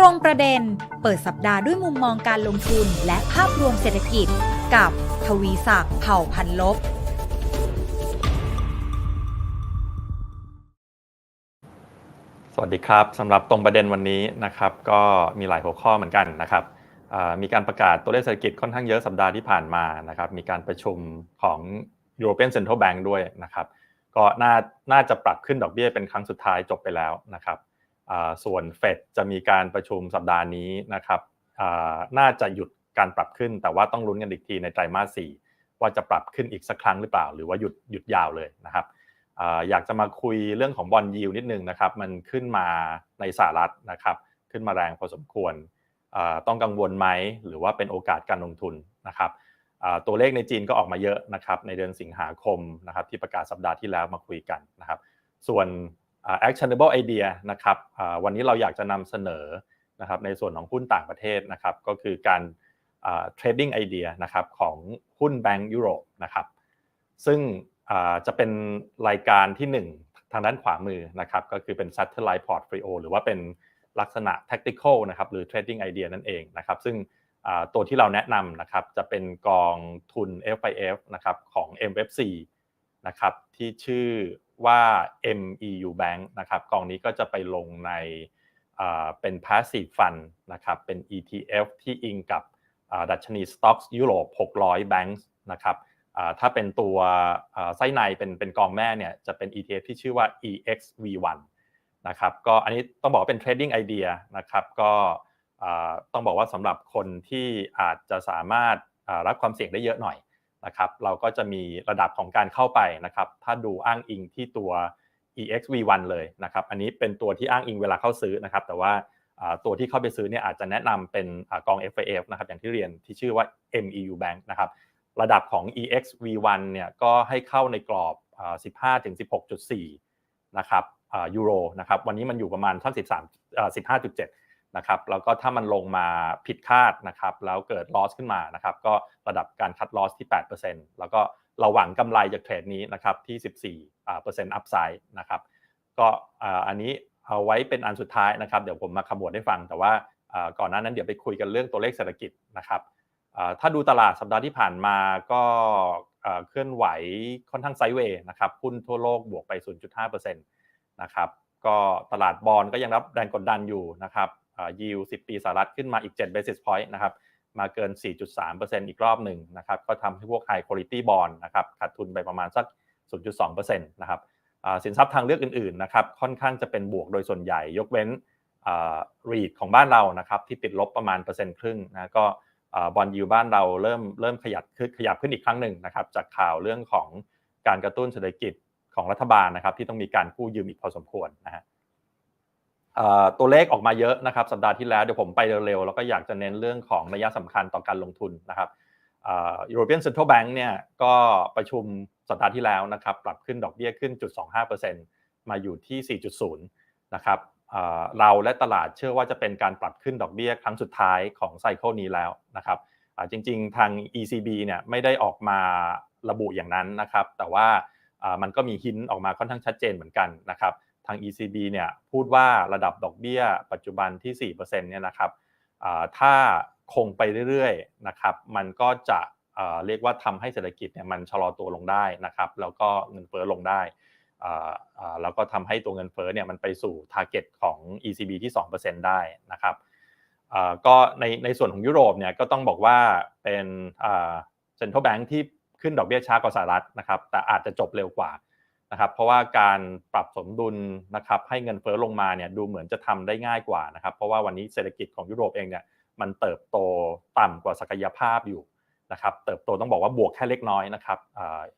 รงประเด็น เปิดสัปดาห์ด้วยมุมมองการลงทุนและภาพรวมเศรษฐกิจ กับทวีศักดิ์เผ่าพันลบ สวัสดีครับสำหรับตรงประเด็นวันนี้นะครับ ก็มีหลายหัวข้อเหมือนกันนะครับมีการประกาศตัวเลขเศรษฐกิจค่อนข้างเยอะสัปดาห์ที่ผ่านมานะครับ มีการประชุมของ European Central Bank ด้วยนะครับ ก็น่าน่าจะปรับขึ้นดอกเบี้ยเป็นครั้งสุดท้ายจบไปแล้วนะครับ ส่วนเฟดจะมีการประชุมสัปดาห์นี้นะครับน่าจะหยุดการปรับขึ้น แต่ว่าต้องลุ้นกันอีกทีในไตรมาส4ว่าจะปรับขึ้นอีกสักครั้งหรือเปล่า หรือว่าหยุดหยุดยาวเลยนะครับอยากจะมาคุยเรื่องของบอลยิวนิดนึงนะครับมันขึ้นมาในสหรัฐนะครับขึ้นมาแรงพอสมควรต้องกังวลไหมหรือว่าเป็นโอกาสการลงทุนนะครับตัวเลขในจีนก็ออกมาเยอะนะครับในเดือนสิงหาคมนะครับที่ประกาศสัปดาห์ที่แล้วมาคุยกันนะครับส่วน actionable idea นะครับวันนี้เราอยากจะนำเสนอนะครับในส่วนของหุ้นต่างประเทศนะครับก็คือการอ่า trading idea นะครับของหุ้นแบงก์ยุโรปนะครับซึ่งจะเป็นรายการที่ 1 ทางด้านขวามือนะครับก็คือเป็น satellite portfolio หรือว่าเป็นลักษณะ tactical นะครับหรือ trading idea นั่นเองนะครับซึ่งตัวที่เราแนะนำนะครับจะเป็นกองทุน FIF นะครับของ MFC นะครับที่ชื่อ ว่า MEU Bank นะครับกองนี้ก็จะไปลงในเป็น passive fund นะครับเป็น ETF ที่อิงกับดัชนี Stocks ยุโรป 600 Banks นะครับถ้าเป็นตัวไส้ในเป็นเป็นกองแม่เนี่ยจะเป็น ETF ที่ชื่อว่า EXV1 นะครับก็อันนี้ต้องบอกว่าเป็น trading idea นะครับก็ต้องบอกว่าสำหรับคนที่อาจจะสามารถรับความเสี่ยงได้เยอะหน่อย นะครับเราก็จะมีระดับของการเข้าไปนะครับถ้าดูอ้างอิงที่ตัว EXV1 เลยนะครับอันนี้เป็นตัวที่อ้างอิงเวลาเข้าซื้อนะครับแต่ว่าตัวที่เข้าไปซื้อเนี่ยอาจจะแนะนำเป็นกอง FIF นะครับอย่างที่เรียนที่ชื่อว่า MEU Bank นะครับระดับของ EXV1 เนี่ยก็ให้เข้าในกรอบ 15-16.4 นะครับยูโรนะครับวันนี้มันอยู่ประมาณสัก13 15.7 นะครับแล้วก็ถ้ามันลงมาผิดคาดนะครับแล้วเกิด loss ขึ้นมานะครับก็ระดับการคัด loss ที่ 8%แล้วก็เราหวังกำไรจากเทรดนี้นะครับที่ 14อ่เปอร์เซ็นต์ upside นะครับก็อันนี้เอาไว้เป็นอันสุดท้ายนะครับ เดี๋ยวผมมาขมวดให้ฟัง แต่ว่าก่อนหน้านั้นเดี๋ยวไปคุยกันเรื่องตัวเลขเศรษฐกิจนะครับถ้าดูตลาดสัปดาห์ที่ผ่านมาก็เคลื่อนไหวค่อนข้างไซด์เวย์นะครับหุ้นทั่วโลกบวกไป 0.5%นะครับก็ตลาดบอลก็ยังรับแรงกดดันอยู่นะครับ ยิว10ปีสหรัฐขึ้นมาอีก 7 basis point นะครับมาเกิน 4.3%อีกรอบหนึ่งนะครับก็ทำให้พวก high quality bond นะครับขาดทุนไปประมาณสัก 0.2%นะครับสินทรัพย์ทางเลือกอื่นๆนะครับค่อนข้างจะเป็นบวกโดยส่วนใหญ่ ยกเว้นอ่า REIT ของบ้านเรานะครับที่ติดลบประมาณเปอร์เซ็นต์ครึ่งนะก็บอลยูบ้านเราเริ่มเริ่มขยับขึ้นขยับขึ้นอีกครั้งหนึ่งนะครับจากข่าวเรื่องของการกระตุ้นเศรษฐกิจของรัฐบาลนะครับที่ต้องมีการกู้ยืมอีกพอสมควรนะฮะ ตัวเลขออกมาเยอะนะครับสัปดาห์ที่แล้วเดี๋ยวผมไปเร็วๆ แล้วก็อยากจะเน้นเรื่องของนัยสำคัญต่อการลงทุนนะครับ European Central Bank เนี่ยก็ประชุมสัปดาห์ที่แล้วนะครับปรับขึ้นดอกเบี้ยขึ้นจุด25%มาอยู่ที่ 4.0 นะครับเราและตลาดเชื่อว่าจะเป็นการปรับขึ้นดอกเบี้ยครั้งสุดท้ายของไซเคิลนี้แล้วนะครับจริงๆ ทาง ECB เนี่ยไม่ได้ออกมาระบุอย่างนั้นนะครับ แต่ว่ามันก็มีหินออกมาค่อนข้างชัดเจนเหมือนกันนะครับาง ECB เนี่ยพูดว่าระดับดอกเบี้ยปัจจุบันที่4%เนี่ยนะครับถ้าคงไปเรื่อยๆนะครับ มันก็จะเรียกว่าทำให้เศรษฐกิจเนี่ยมันชะลอตัวลงได้นะครับ แล้วก็เงินเฟ้อลงได้แล้วก็ทำให้ตัวเงินเฟ้อเนี่ยมันไปสู่ target ของ ECB ที่ 2%ได้นะครับก็ในในส่วนของยุโรปเนี่ยก็ต้องบอกว่าเป็น central bank ที่ขึ้นดอกเบี้ยช้ากว่าสหรัฐนะครับ แต่อาจจะจบเร็วกว่า นะครับเพราะว่าการปรับสมดุลนะครับให้เงินเฟ้อลงมาเนี่ยดูเหมือนจะทำได้ง่ายกว่านะครับเพราะว่าวันนี้เศรษฐกิจของยุโรปเองเนี่ยมันเติบโตต่ำกว่าศักยภาพอยู่นะครับเติบโตต้องบอกว่าบวกแค่เล็กน้อยนะครับ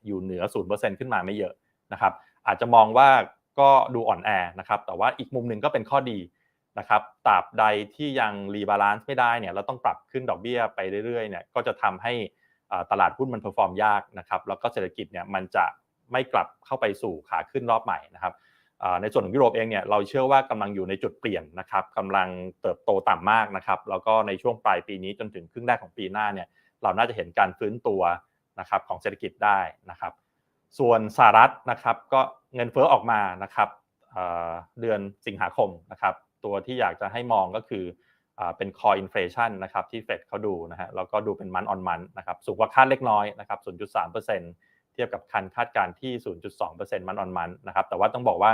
อยู่เหนือ 0%ขึ้นมาไม่เยอะนะครับอาจจะมองว่าก็ดูอ่อนแอนะครับแต่ว่าอีกมุมหนึ่งก็เป็นข้อดีนะครับตราบใดที่ยังรีบาลานซ์ไม่ได้เนี่ยเราต้องปรับขึ้นดอกเบี้ยไปเรื่อยๆเนี่ยก็จะทำให้ตลาดหุ้นมันเพอร์ฟอร์มยากนะครับแล้วก็เศรษฐกิจเนี่ยมันจะ ไม่กลับเข้าไปสู่ขาขึ้นรอบใหม่นะครับในส่วนของยุโรปเองเนี่ยเราเชื่อว่ากำลังอยู่ในจุดเปลี่ยนนะครับกำลังเติบโตต่ำมากนะครับแล้วก็ในช่วงปลายปีนี้จนถึงครึ่งแรกของปีหน้าเนี่ยเราน่าจะเห็นการฟื้นตัวนะครับของเศรษฐกิจได้นะครับ ส่วนสหรัฐนะครับก็เงินเฟ้อออกมานะครับเดือนสิงหาคมนะครับตัวที่อยากจะให้มองก็คือเป็น core inflation นะครับที่เฟดเขาดูนะฮะแล้วก็ดูเป็นมันออนมันนะครับสูงกว่าคาดเล็กน้อยนะครับ 0.3%เทียบกับคันคาดการณ์ที่ 0.2%มันออนมันนะครับแต่ว่าต้องบอกว่า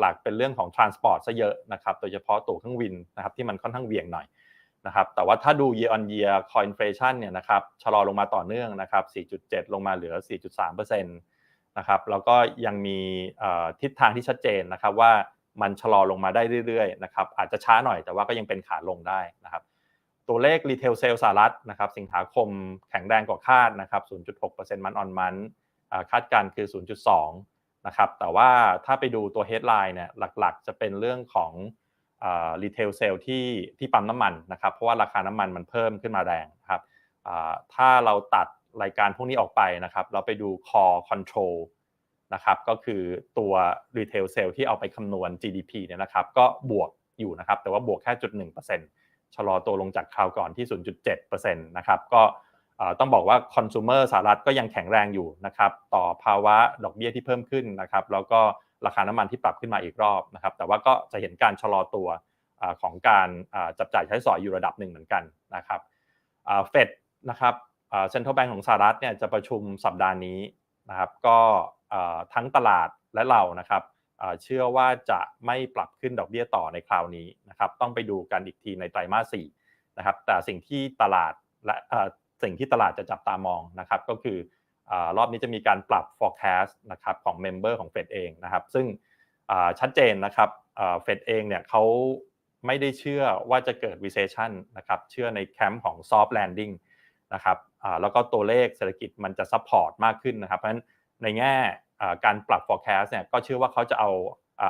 หลักๆ เป็นเรื่องของ transport ซะเยอะนะครับโดยเฉพาะตั๋วเครื่องบินนะครับที่มันค่อนข้างเวี่ยงหน่อยนะครับแต่ว่าถ้าดู year on year core inflation เนี่ยนะครับชะลอลงมาต่อเนื่องนะครับ 4.7 ลงมาเหลือ 4.3%นะครับแล้วก็ยังมีทิศทางที่ชัดเจนนะครับว่ามันชะลอลงมาได้เรื่อยๆนะครับอาจจะช้าหน่อยแต่ว่าก็ยังเป็นขาลงได้นะครับ ตัวเลข Retail Sales สหรัฐนะครับสิงหาคมแข็งแรงกว่าคาดนะครับ0.6%มันออนมันคาดการคือ 0.2นะครับแต่ว่าถ้าไปดูตัว headline เนี่ยหลักๆ จะเป็นเรื่องของอ่า Retail Sale ที่ที่ปั๊มน้ำมันนะครับเพราะว่าราคาน้ำมันมันเพิ่มขึ้นมาแรงนะครับถ้าเราตัดรายการพวกนี้ออกไปนะครับ เราไปดู Core Control นะครับก็คือตัว Retail Sale ที่เอาไปคำนวณ GDP เนี่ยนะครับก็บวกอยู่นะครับแต่ว่าบวกแค่จุด1% ชะลอตัวลงจากคราวก่อนที่ 0.7%นะครับก็ต้องบอกว่าคอน sumer สหรัฐก็ยังแข็งแรงอยู่นะครับต่อภาวะดอกเบี้ยที่เพิ่มขึ้นนะครับแล้วก็ราคาน้ำมันที่ปรับขึ้นมาอีกรอบนะครับแต่ว่าก็จะเห็นการชะลอตัวของการจับจ่ายใช้สอยอยู่ระดับหนึ่งเหมือนกันนะครับเฟดนะครับเซ็นทรัลแบงก์ของสหรัฐเนี่ยจะประชุมสัปดาห์นี้นะครับก็ทั้งตลาดและเรานะครับ เชื่อว่าจะไม่ปรับขึ้นดอกเบี้ยต่อในคราวนี้นะครับต้องไปดูกันอีกทีในไตรมาส4นะครับแต่สิ่งที่ตลาดและสิ่งที่ตลาดจะจับตามองนะครับก็คืออรอบนี้จะมีการปรับ forecast นะครับของเมมเบอร์ของเฟดเองนะครับซึ่งชัดเจนนะครับเฟดเองเนี่ยเขาไม่ได้เชื่อว่าจะเกิด recession นะครับเชื่อในแคมป์ของ soft landing นะครับแล้วก็ตัวเลขเศรษฐกิจมันจะ support มากขึ้นนะครับเพราะฉะนั้นในแง่ การปรับ forecast เนี่ยก็เชื่อว่าเขาจะเอา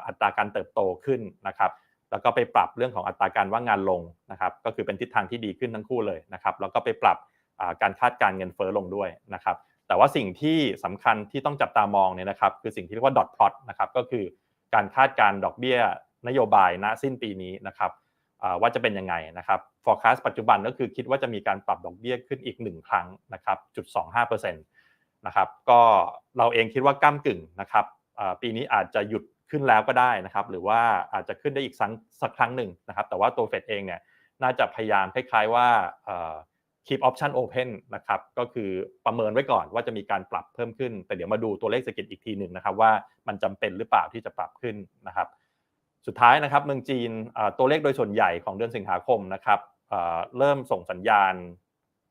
อัตราการเติบโตขึ้นนะครับแล้วก็ไปปรับเรื่องของอัตราการว่างงานลงนะครับก็คือเป็นทิศทางที่ดีขึ้นทั้งคู่เลยนะครับแล้วก็ไปปรับการคาดการเงินเฟ้อลงด้วยนะครับแต่ว่าสิ่งที่สำคัญที่ต้องจับตามองเนี่ยนะครับคือสิ่งที่เรียกว่า dot plot นะครับก็คือการคาดการดอกเบี้ยนโยบายณสิ้นปีนี้นะครับว่าจะเป็นยังไงนะครับ forecast ปัจจุบันก็คือคิดว่าจะมีการปรับดอกเบี้ยขึ้นอีก 1 ครั้งนะครับจุด25% นะครับ ก็เราเองคิดว่าก้ากึ่งนะครับปีนี้อาจจะหยุดขึ้นแล้วก็ได้นะครับ หรือว่าอาจจะขึ้นได้อีกสักสักครั้งหนึ่งนะครับ แต่ว่าตัวเฟดเองเนี่ยน่าจะพยายามคล้ายๆว่าเอ่อ keep option open นะครับ ก็คือประเมินไว้ก่อนว่าจะมีการปรับเพิ่มขึ้น แต่เดี๋ยวมาดูตัวเลขเศรษฐกิจอีกทีหนึ่งนะครับ ว่ามันจำเป็นหรือเปล่าที่จะปรับขึ้นนะครับ สุดท้ายนะครับเมืองจีนตัวเลขโดยส่วนใหญ่ของเดือนสิงหาคมนะครับเริ่มส่งสัญญาณ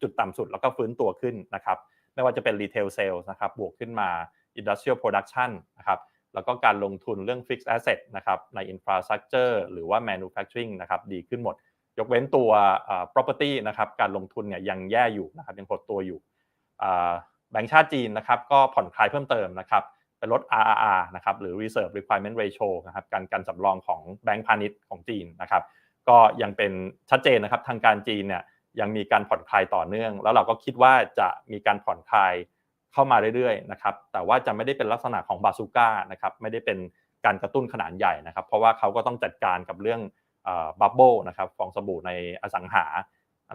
จุดต่ำสุดแล้วก็ฟื้นตัวขึ้นนะครับ ไม่ว่าจะเป็น retail sales นะครับบวกขึ้นมา industrial production นะครับแล้วก็การลงทุนเรื่อง fixed asset นะครับใน infrastructure หรือว่า manufacturing นะครับดีขึ้นหมด ยกเว้นตัวอ่า property นะครับการลงทุนเนี่ยยังแย่อยู่นะครับยังหดตัวอยู่อ่าแบงก์ชาติจีนนะครับก็ผ่อนคลายเพิ่มเติมนะครับเป็นลด RRR นะครับหรือ Reserve Requirement Ratio นะครับการกันสำรองของแบงก์พาณิชย์ของจีนนะครับก็ยังเป็นชัดเจนนะครับทางการจีนเนี่ย ยังมีการผ่อนคลายต่อเนื่อง แล้วเราก็คิดว่าจะมีการผ่อนคลายเข้ามาเรื่อยๆนะครับแต่ว่าจะไม่ได้เป็นลักษณะของบาซูก้านะครับไม่ได้เป็นการกระตุ้นขนาดใหญ่นะครับ เพราะว่าเขาก็ต้องจัดการกับเรื่องบับเบิลนะครับฟองสบู่ในอสังหา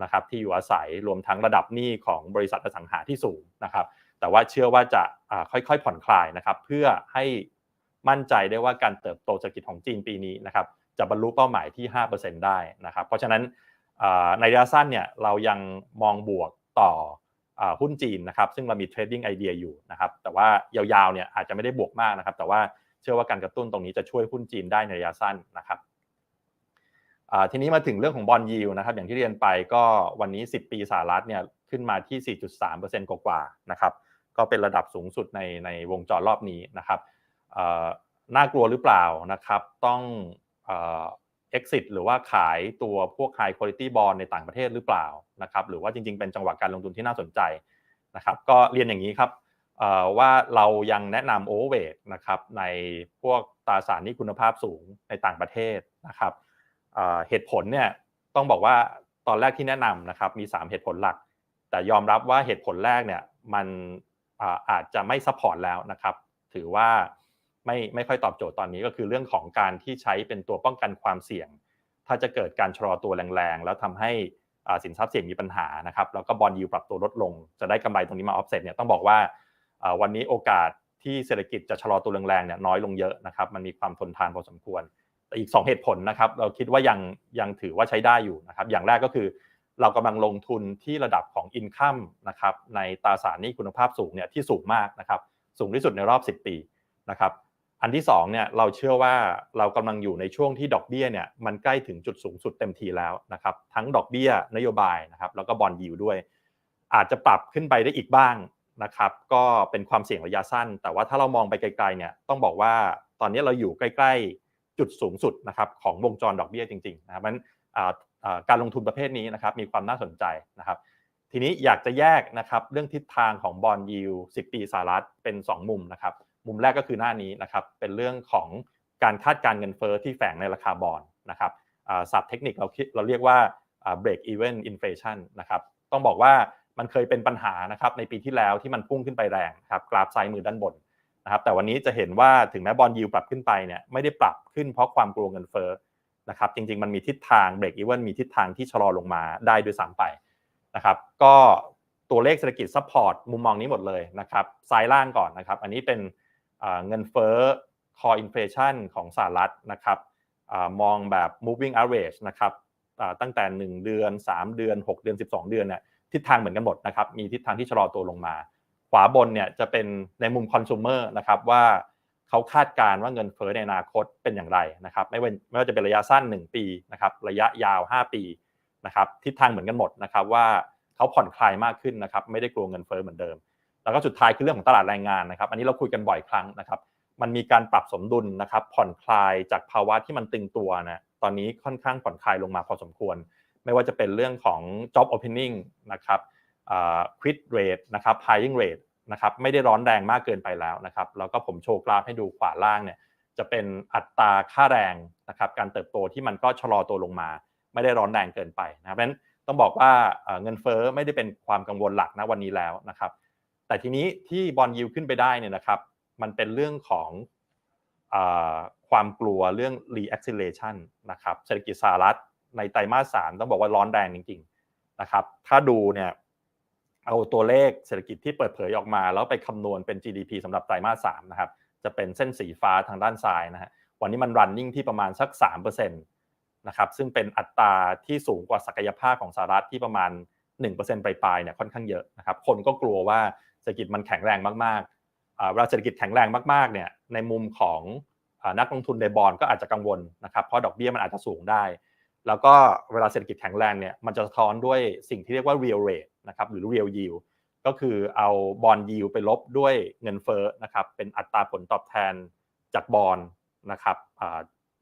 นะครับที่อยู่อาศัยรวมทั้งระดับหนี้ของบริษัทอสังหาที่สูงนะครับ แต่ว่าเชื่อว่าจะค่อยๆผ่อนคลายนะครับ เพื่อให้มั่นใจได้ว่าการเติบโตเศรษฐกิจของจีนปีนี้นะครับจะบรรลุเป้าหมายที่ 5%ได้นะครับ เพราะฉะนั้น ในระยะสั้นเนี่ยเรายังมองบวกต่ออหุ้นจีนนะครับซึ่งเรามีเทรดดิ้งไอเดียอยู่นะครับแต่ว่ายาวๆเนี่ยอาจจะไม่ได้บวกมากนะครับแต่ว่าเชื่อว่าการกระตุ้นตรงนี้จะช่วยหุ้นจีนได้ในระยะสั้นนะครับทีนี้มาถึงเรื่องของบอลยิวนะครับอย่างที่เรียนไปก็วันนี้ 10 ปีสหรัฐเนี่ยขึ้นมาที่ 4.3%กว่าๆนะครับก็เป็นระดับสูงสุดในในวงจรรอบนี้นะครับน่ากลัวหรือเปล่านะครับต้อง exit หรือว่าขายตัวพวก high quality bond ในต่างประเทศหรือเปล่านะครับหรือว่าจริง ๆ เป็นจังหวะการลงทุนที่น่าสนใจนะครับก็เรียนอย่างนี้ครับว่าเรายังแนะนำ overweight นะครับในพวกตราสารนี้คุณภาพสูงในต่างประเทศนะครับเหตุผลเนี่ยต้องบอกว่าตอนแรกที่แนะนำนะครับมี 3 เหตุผลหลัก แต่ยอมรับว่าเหตุผลแรกเนี่ยมันอาอาจจะไม่ซัพพอร์ตแล้วนะครับถือว่า ไม่ไม่ค่อยตอบโจทย์ตอนนี้ก็คือเรื่องของการที่ใช้เป็นตัวป้องกันความเสี่ยง ถ้าจะเกิดการชะลอตัวแรงๆ แล้วทำให้สินทรัพย์เสี่ยงมีปัญหานะครับแล้วก็บอลยูปรับตัวลดลง จะได้กำไรตรงนี้มาออฟเซ็ตเนี่ยต้องบอกว่าวันนี้โอกาสที่เศรษฐกิจจะชะลอตัวแรงๆเนี่ยน้อยลงเยอะนะครับมันมีความทนทานพอสมควรแต่อีก 2 เหตุผลนะครับเราคิดว่ายังยังถือว่าใช้ได้อยู่นะครับอย่างแรกก็คือเรากำลังลงทุนที่ระดับของ income นะครับในตราสารหนี้คุณภาพสูงเนี่ยที่สูงมากนะครับสูงที่สุดในรอบ 10 ปีนะครับ อันที่2เนี่ยเราเชื่อว่าเรากำลังอยู่ในช่วงที่ดอกเบี้ยเนี่ยมันใกล้ถึงจุดสูงสุดเต็มทีแล้วนะครับทั้งดอกเบี้ยนโยบายนะครับแล้วก็บอลยิวด้วย อาจจะปรับขึ้นไปได้อีกบ้างนะครับก็เป็นความเสี่ยงระยะสั้น แต่ว่าถ้าเรามองไปไกลๆเนี่ยต้องบอกว่าตอนนี้เราอยู่ใกล้ ๆ จุดสูงสุดนะครับของวงจรดอกเบี้ยจริงๆนะครับมันการลงทุนประเภทนี้นะครับมีความน่าสนใจนะครับทีนี้อยากจะแยกนะครับเรื่องทิศทางของบอลยิว10 ปีสหรัฐเป็น 2 มุมนะครับ มุมแรกก็คือหน้านี้นะครับเป็นเรื่องของการคาดการเงินเฟอ้อที่แฝงในราคาบอลนะครับศัพท์เทคนิคเราเราเรียกว่า break even inflation นะครับต้องบอกว่ามันเคยเป็นปัญหานะครับในปีที่แล้วที่มันพุ่งขึ้นไปแรงครับกราฟซ้ายมือด้านบนนะครับแต่วันนี้จะเห็นว่าถึงแม้บอลยิวปรับขึ้นไปเนี่ยไม่ได้ปรับขึ้นเพราะความกลัวเงินเฟ้อนะครับจริงๆ มันมีทิศทาง break even มีทิศทางที่ชะลอลงมาได้ด้วยซ้ำไปนะครับก็ตัวเลขเศรษฐกิจซัพพอร์ตมุมมองนี้หมดเลยนะครับซ้ายล่างก่อนนะครับอันนี้เป็น เงินเฟ้อ core inflation ของสหรัฐนะครับมองแบบ moving average นะครับตั้งแต่ 1 เดือน 3 เดือน 6 เดือน 12 เดือนเนี่ยทิศทางเหมือนกันหมดนะครับมีทิศทางที่ชะลอตัวลงมา ขวาบนเนี่ยจะเป็นในมุมคอน sumer นะครับว่าเขาคาดการณ์ว่าเงินเฟ้อในอนาคตเป็นอย่างไรนะครับไม่ว่าไม่ว่าจะเป็นระยะสั้น 1 ปีนะครับระยะยาว 5 ปีนะครับทิศทางเหมือนกันหมดนะครับว่าเขาผ่อนคลายมากขึ้นนะครับไม่ได้กลัวเงินเฟ้อเหมือนเดิม แล้วก็สุดท้ายคือเรื่องของตลาดแรงงานนะครับ อันนี้เราคุยกันบ่อยครั้งนะครับ มันมีการปรับสมดุลนะครับ ผ่อนคลายจากภาวะที่มันตึงตัวนะตอนนี้ค่อนข้างผ่อนคลายลงมาพอสมควร ไม่ว่าจะเป็นเรื่องของ job opening นะครับ quit rate นะครับ hiring rate นะครับไม่ได้ร้อนแรงมากเกินไปแล้วนะครับแล้วก็ผมโชว์กราฟให้ดูขวาล่างเนี่ยจะเป็นอัตราค่าแรงนะครับการเติบโตที่มันก็ชะลอตัวลงมา ไม่ได้ร้อนแรงเกินไปนะครับเพราะฉะนั้นต้องบอกว่าเงินเฟ้อไม่ได้เป็นความกังวลหลักนะวันนี้แล้วนะครับ แต่ทีนี้ที่บอลยิวขึ้นไปได้เนี่ยนะครับ มันเป็นเรื่องของอความกลัวเรื่อง reacceleration นะครับเศรษฐกิจสหรัฐในไตรมาสสามต้องบอกว่าร้อนแรงจริงๆนะครับถ้าดูเนี่ยเอาตัวเลขเศรษฐกิจที่เปิดเผยออกมา แล้วไปคำนวณเป็น GDP สำหรับไตรมาสสามนะครับจะเป็นเส้นสีฟ้าทางด้านซ้ายนะฮะวันนี้มัน running ที่ประมาณสัก3%นะครับซึ่งเป็นอัตราที่สูงกว่าศักยภาพของสหรัฐที่ประมาณ1%ปลายๆเนี่ยค่อนข้างเยอะนะครับคนก็กลัวว่า เศรษฐกิจมันแข็งแรงมากๆเวลาเศรษฐกิจแข็งแรงมากๆเนี่ยในมุมของนักลงทุนในบอลก็อาจจะกังวลนะครับเพราะดอกเบี้ยมันอาจจะสูงได้ แล้วก็เวลาเศรษฐกิจแข็งแรงเนี่ยมันจะสะท้อนด้วยสิ่งที่เรียกว่า real rate นะครับหรือ real yield ก็คือเอาบอลยิวไปลบด้วยเงินเฟ้อนะครับเป็นอัตราผลตอบแทนจากบอลนะครับ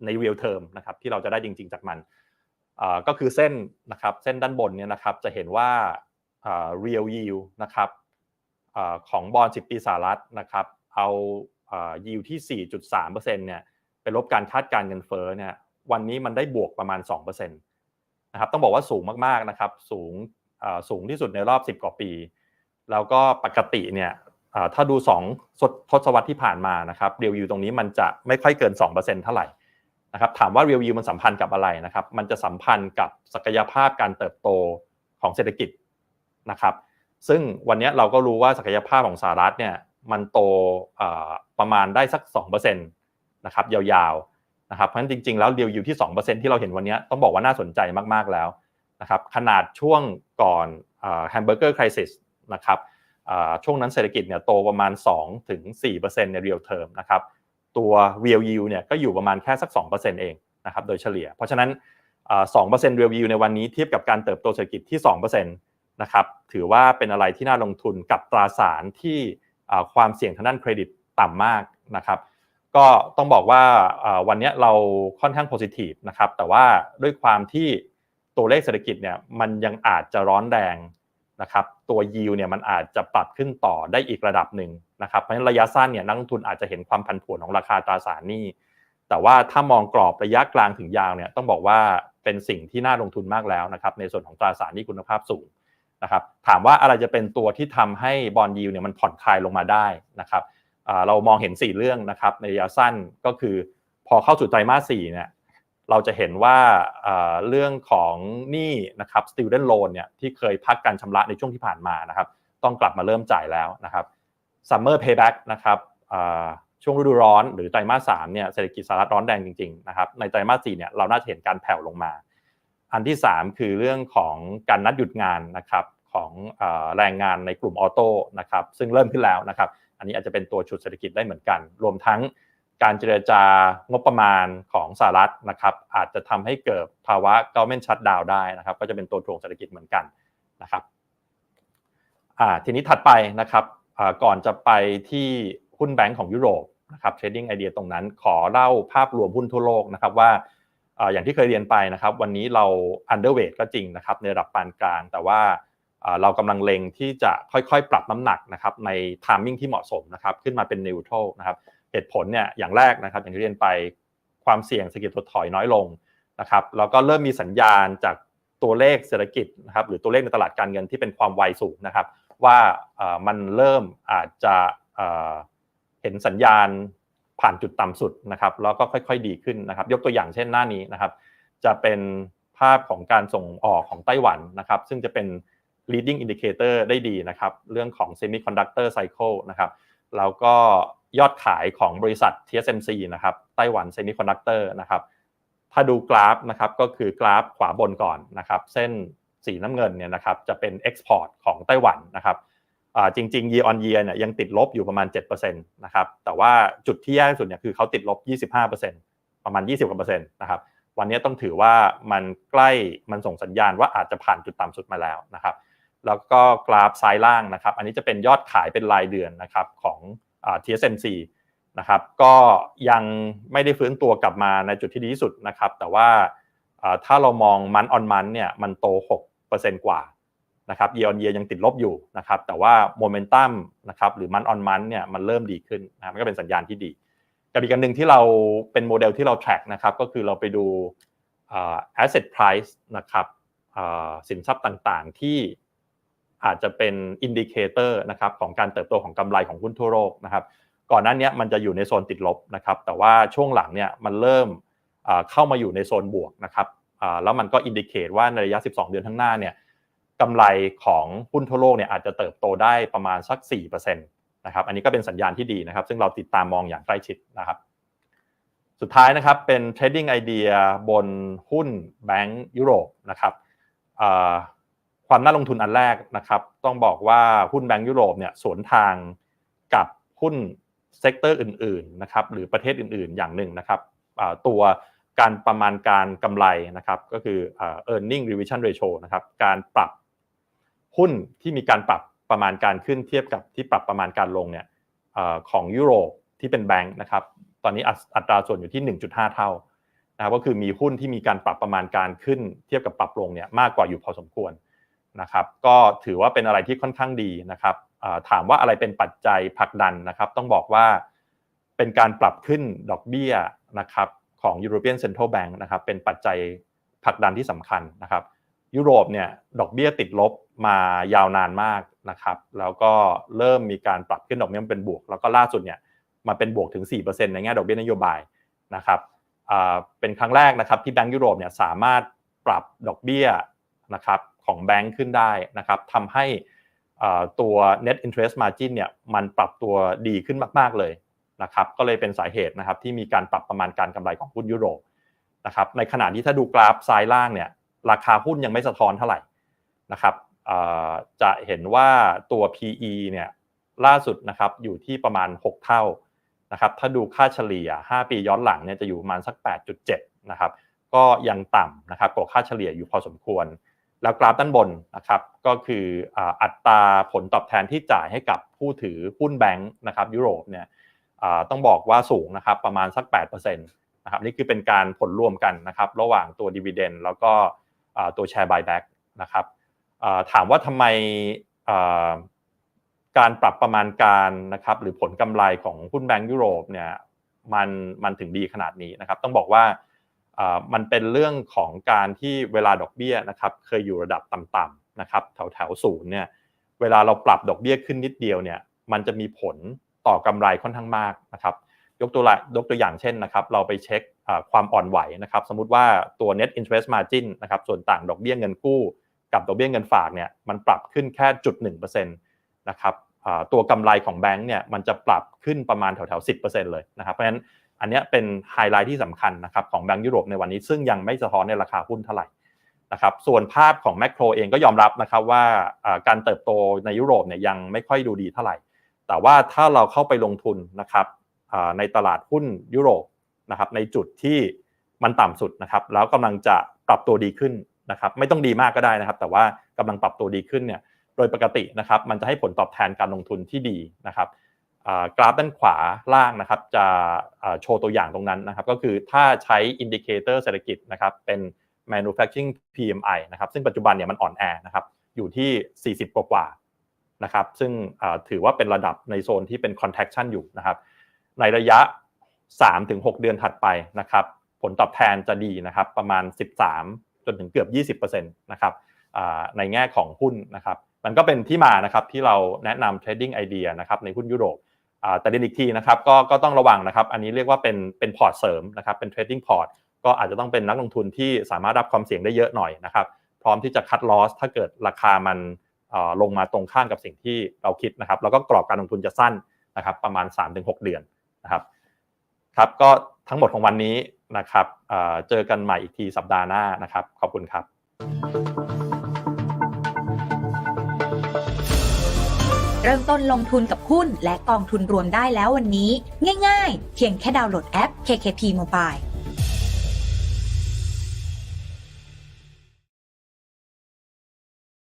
ใน real term นะครับที่เราจะได้จริง ๆ จากมันก็คือเส้นนะครับเส้นด้านบนเนี่ยนะครับจะเห็นว่า real yield นะครับ ของบอล10 ปีสหรัฐนะครับ เอายิวที่ 4.3%เนี่ยไปลบการคาดการเงินเฟ้อเนี่ยวันนี้มันได้บวกประมาณ 2%นะครับต้องบอกว่าสูงมากๆนะครับสูงสูงที่สุดในรอบ 10 กว่าปี แล้วก็ปกติเนี่ยถ้าดู 2 ทศวรรษที่ผ่านมานะครับเรียวยูตรงนี้มันจะไม่ค่อยเกิน 2%เท่าไหร่นะครับถามว่าเรียวยูมันสัมพันธ์กับอะไรนะครับ มันจะสัมพันธ์กับศักยภาพการเติบโตของเศรษฐกิจนะครับ ซึ่งวันนี้เราก็รู้ว่าศักยภาพของสหรัฐเนี่ยมันโตประมาณได้สัก2%นะครับยาวๆนะครับเพราะฉะนั้นจริงๆแล้วเดียวอยู่ที่ 2%ที่เราเห็นวันนี้ต้องบอกว่าน่าสนใจมากๆแล้วนะครับขนาดช่วงก่อนแฮมเบอร์เกอร์คริสิสนะครับช่วงนั้นเศรษฐกิจเนี่ยโตประมาณ2ถึง4%ในเรียลเทอมนะครับตัว real yield เนี่ยก็อยู่ประมาณแค่สัก 2%เองนะครับโดยเฉลี่ย เพราะฉะนั้น2% real yield ในวันนี้เทียบกับการเติบโตเศรษฐกิจที่ 2% นะครับถือว่าเป็นอะไรที่น่าลงทุนกับตราสารที่ความเสี่ยงทางด้านเครดิตต่ำมากนะครับก็ต้องบอกว่าวันนี้เราค่อนข้างโพซิทีฟนะครับแต่ว่าด้วยความที่ตัวเลขเศรษฐกิจเนี่ยมันยังอาจจะร้อนแรงนะครับตัวยิวเนี่ยมันอาจจะปรับขึ้นต่อได้อีกระดับหนึ่งนะครับเพราะฉะนั้นระยะสั้นเนี่ยนักลงทุนอาจจะเห็นความผันผวนของราคาตราสารหนี้ แต่ว่าถ้ามองกรอบระยะกลางถึงยาวเนี่ยต้องบอกว่าเป็นสิ่งที่น่าลงทุนมากแล้วนะครับในส่วนของตราสารหนี้คุณภาพสูง นะครับถามว่าอะไรจะเป็นตัวที่ทำให้บอลยิวเนี่ยมันผ่อนคลายลงมาได้นะครับเรามองเห็น 4 เรื่องนะครับในระยะสั้นก็คือพอเข้าสู่ไตรมาส4เนี่ยเราจะเห็นว่าเรื่องของหนี้นะครับ student loan เนี่ยที่เคยพักการชำระในช่วงที่ผ่านมานะครับ ต้องกลับมาเริ่มจ่ายแล้วนะครับ summer payback นะครับช่วงฤดูร้อนหรือไตรมาสสามเนี่ยเศรษฐกิจสหรัฐร้อนแรงจริงๆนะครับในไตรมาสสี่เนี่ยเราน่าจะเห็นการแผ่วลงมา อันที่ 3 คือเรื่องของการนัดหยุดงานนะครับของแรงงานในกลุ่มออโต้นะครับซึ่งเริ่มขึ้นแล้วนะครับ อันนี้อาจจะเป็นตัวฉุดเศรษฐกิจได้เหมือนกัน รวมทั้งการเจรจางบประมาณของสหรัฐนะครับอาจจะทำให้เกิดภาวะ government shutdown ได้นะครับ ก็จะเป็นตัวถ่วงเศรษฐกิจเหมือนกันนะครับทีนี้ถัดไปนะครับก่อนจะไปที่หุ้นแบงก์ของยุโรปนะครับเทรดดิ้งไอเดียตรงนั้นขอเล่าภาพรวมหุ้นทั่วโลกนะครับว่า อย่างที่เคยเรียนไปนะครับ วันนี้เรา underweight ก็จริงนะครับในระดับปานกลาง แต่ว่าเรากำลังเล็งที่จะค่อยๆ ปรับน้ำหนักนะครับใน timing ที่เหมาะสมนะครับขึ้นมาเป็น neutral นะครับเหตุผลเนี่ยอย่างแรกนะครับอย่างที่เรียนไปความเสี่ยงเศรษฐกิจถดถอยน้อยลงนะครับแล้วก็เริ่มมีสัญญาณจากตัวเลขเศรษฐกิจนะครับหรือตัวเลขในตลาดการเงินที่เป็นความไวสูงนะครับ ว่ามันเริ่มอาจจะเห็นสัญญาณ ผ่านจุดต่ำสุดนะครับแล้วก็ค่อยๆ ดีขึ้นนะครับ ยกตัวอย่างเช่นหน้านี้นะครับ จะเป็นภาพของการส่งออกของไต้หวันนะครับ ซึ่งจะเป็น leading indicator ได้ดีนะครับ เรื่องของ semiconductor cycle นะครับแล้วก็ยอดขายของบริษัท TSMC นะครับไต้หวัน Semiconductor นะครับถ้าดูกราฟนะครับก็คือกราฟขวาบนก่อนนะครับ เส้นสีน้ำเงินเนี่ยนะครับจะเป็น Export ของไต้หวันนะครับ จริงๆ year on year เนี่ยยังติดลบอยู่ประมาณ7%นะครับแต่ว่าจุดที่แย่ที่สุดเนี่ยคือเขาติดลบ 25%ประมาณ 20กว่าเปอร์เซ็นต์นะครับวันนี้ต้องถือว่ามันใกล้มันส่งสัญญาณว่าอาจจะผ่านจุดต่ำสุดมาแล้วนะครับแล้วก็กราฟซ้ายล่างนะครับอันนี้จะเป็นยอดขายเป็นรายเดือนนะครับของ TSMC นะครับก็ยังไม่ได้ฟื้นตัวกลับมาในจุดที่ดีที่สุดนะครับแต่ว่าถ้าเรามองมันออนมันเนี่ยมันโต 6%กว่า นะครับเยออนเยยังติดลบอยู่นะครับแต่ว่าโมเมนตัมนะครับหรือมันออนมันเนี่ยมันเริ่มดีขึ้นนะมันก็เป็นสัญญาณที่ดีกับอีกอันหนึ่งที่เราเป็นโมเดลที่เรา track นะครับก็คือเราไปดู asset price นะครับสินทรัพย์ต่างๆที่อาจจะเป็นอินดิเคเตอร์นะครับของการเติบโตของกำไรของหุ้นทั่วโลกนะครับก่อนหน้านี้มันจะอยู่ในโซนติดลบนะครับแต่ว่าช่วงหลังเนี่ยมันเริ่มเข้ามาอยู่ในโซนบวกนะครับแล้วมันก็อินดิเคตว่าในระยะ 12 เดือนข้างหน้าเนี่ย กำไรของหุ้นทั่วโลกเนี่ยอาจจะเติบโตได้ประมาณสัก4%นะครับอันนี้ก็เป็นสัญญาณที่ดีนะครับ ซึ่งเราติดตามมองอย่างใกล้ชิดนะครับ สุดท้ายนะครับเป็นเทรดดิ้งไอเดียบนหุ้นแบงก์ยุโรปนะครับความน่าลงทุนอันแรกนะครับ ต้องบอกว่าหุ้นแบงก์ยุโรปเนี่ยสวนทางกับหุ้นเซกเตอร์อื่นๆนะครับหรือประเทศอื่นๆอย่างหนึ่งนะครับตัวการประมาณการกำไรนะครับก็คือ earning revision ratio นะครับการปรับ หุ้นที่มีการปรับประมาณการขึ้นเทียบกับที่ปรับประมาณการลงเนี่ยของยุโรปที่เป็นแบงค์นะครับตอนนี้อัตราส่วนอยู่ที่ 1.5 เท่านะครับก็คือมีหุ้นที่มีการปรับประมาณการขึ้นเทียบกับปรับลงเนี่ยมากกว่าอยู่พอสมควรนะครับก็ถือว่าเป็นอะไรที่ค่อนข้างดีนะครับถามว่าอะไรเป็นปัจจัยผลักดันนะครับ ต้องบอกว่าเป็นการปรับขึ้นดอกเบี้ยนะครับของ European Central Bank นะครับเป็นปัจจัยผลักดันที่สำคัญนะครับ ยุโรปเนี่ยดอกเบี้ยติดลบมายาวนานมากนะครับ แล้วก็เริ่มมีการปรับขึ้นดอกเบี้ยเป็นบวก แล้วก็ล่าสุดเนี่ยมาเป็นบวกถึง 4%ในแง่ดอกเบี้ยนโยบายนะครับเป็นครั้งแรกนะครับที่แบงก์ยุโรปเนี่ยสามารถปรับดอกเบี้ยนะครับของแบงก์ขึ้นได้นะครับทำให้ตัว net interest margin เนี่ยมันปรับตัวดีขึ้นมาก ๆ เลยนะครับก็เลยเป็นสาเหตุนะครับที่มีการปรับประมาณการกำไรของหุ้นยุโรปนะครับในขณะที่ถ้าดูกราฟซ้ายล่างเนี่ย ราคาหุ้นยังไม่สะท้อนเท่าไหร่นะครับจะเห็นว่าตัว PE เนี่ยล่าสุดนะครับอยู่ที่ประมาณ 6 เท่านะครับถ้าดูค่าเฉลี่ย 5 ปีย้อนหลังเนี่ยจะอยู่ประมาณสัก 8.7 นะครับก็ยังต่ำนะครับกว่าค่าเฉลี่ยอยู่พอสมควร แล้วกราฟด้านบนนะครับก็คืออัตราผลตอบแทนที่จ่ายให้กับผู้ถือหุ้นแบงค์นะครับยุโรปเนี่ยต้องบอกว่าสูงนะครับประมาณสัก8%นะครับนี่คือเป็นการผลรวมกันนะครับระหว่างตัวดีเวเดนแล้วก็ ตัวแชร์บายแบ็กนะครับถามว่าทำไมการปรับประมาณการนะครับหรือผลกำไรของหุ้นแบงก์ยุโรปเนี่ยมันมันถึงดีขนาดนี้นะครับ ต้องบอกว่ามันเป็นเรื่องของการที่เวลาดอกเบี้ยนะครับเคยอยู่ระดับต่ำๆนะครับแถวแถวศูนย์เนี่ยเวลาเราปรับดอกเบี้ยขึ้นนิดเดียวเนี่ยมันจะมีผลต่อกำไรค่อนข้างมากนะครับ ยกตัวยกตัวอย่างเช่นนะครับ เราไปเช็ค ความอ่อนไหวนะครับสมมติว่าตัว net interest margin นะครับส่วนต่างดอกเบี้ยเงินกู้ กับดอกเบี้ยเงินฝากเนี่ยมันปรับขึ้นแค่จุดหนึ่งเปอร์เซ็นต์นะครับตัวกำไรของแบงก์เนี่ยมันจะปรับขึ้นประมาณแถวๆ10%เปอร์เซ็นต์เลยนะครับเพราะฉะนั้นอันนี้เป็นไฮไลท์ที่สำคัญนะครับของแบงก์ยุโรปในวันนี้ซึ่งยังไม่สะท้อนในราคาหุ้นเท่าไหร่นะครับส่วนภาพของแมกโรเองก็ยอมรับนะครับว่าการเติบโตในยุโรปเนี่ยยังไม่ค่อยดูดีเท่าไหร่ แต่ว่าถ้าเราเข้าไปลงทุนนะครับในตลาดหุ้นยุโรป นะครับในจุดที่มันต่ำสุดนะครับแล้วกำลังจะปรับตัวดีขึ้นนะครับไม่ต้องดีมากก็ได้นะครับ แต่ว่ากำลังปรับตัวดีขึ้นเนี่ยโดยปกตินะครับมันจะให้ผลตอบแทนการลงทุนที่ดีนะครับกราฟด้านขวาล่างนะครับจะโชว์ตัวอย่างตรงนั้นนะครับก็คือถ้าใช้อินดิเคเตอร์เศรษฐกิจนะครับเป็น manufacturing PMI นะครับซึ่งปัจจุบันเนี่ยมันอ่อนแอนะครับอยู่ที่ 40 กว่ากว่านะครับซึ่งถือว่าเป็นระดับในโซนที่เป็น contraction อยู่นะครับในระยะ 3-6 เดือนถัดไปนะครับผลตอบแทนจะดีนะครับประมาณ 13 จนถึงเกือบ 20%นะครับในแง่ของหุ้นนะครับมันก็เป็นที่มานะครับที่เราแนะนำ trading idea นะครับในหุ้นยุโรปแต่เรียนอีกทีนะครับก็ก็ต้องระวังนะครับอันนี้เรียกว่าเป็นเป็นพอร์ตเสริมนะครับเป็น trading port ก็อาจจะต้องเป็นนักลงทุนที่สามารถรับความเสี่ยงได้เยอะหน่อยนะครับพร้อมที่จะคัดลอสถ้าเกิดราคามันลงมาตรงข้ามกับสิ่งที่เราคิดนะครับแล้วก็กรอบการลงทุนจะสั้นนะครับประมาณ 3-6 เดือนนะครับ ครับก็ทั้งหมดของวันนี้นะครับเจอกันใหม่อีกทีสัปดาห์หน้านะครับ ขอบคุณครับ เริ่มต้นลงทุนกับหุ้นและกองทุนรวมได้แล้ววันนี้ ง่ายๆ เพียงแค่ดาวน์โหลดแอป KKP Mobile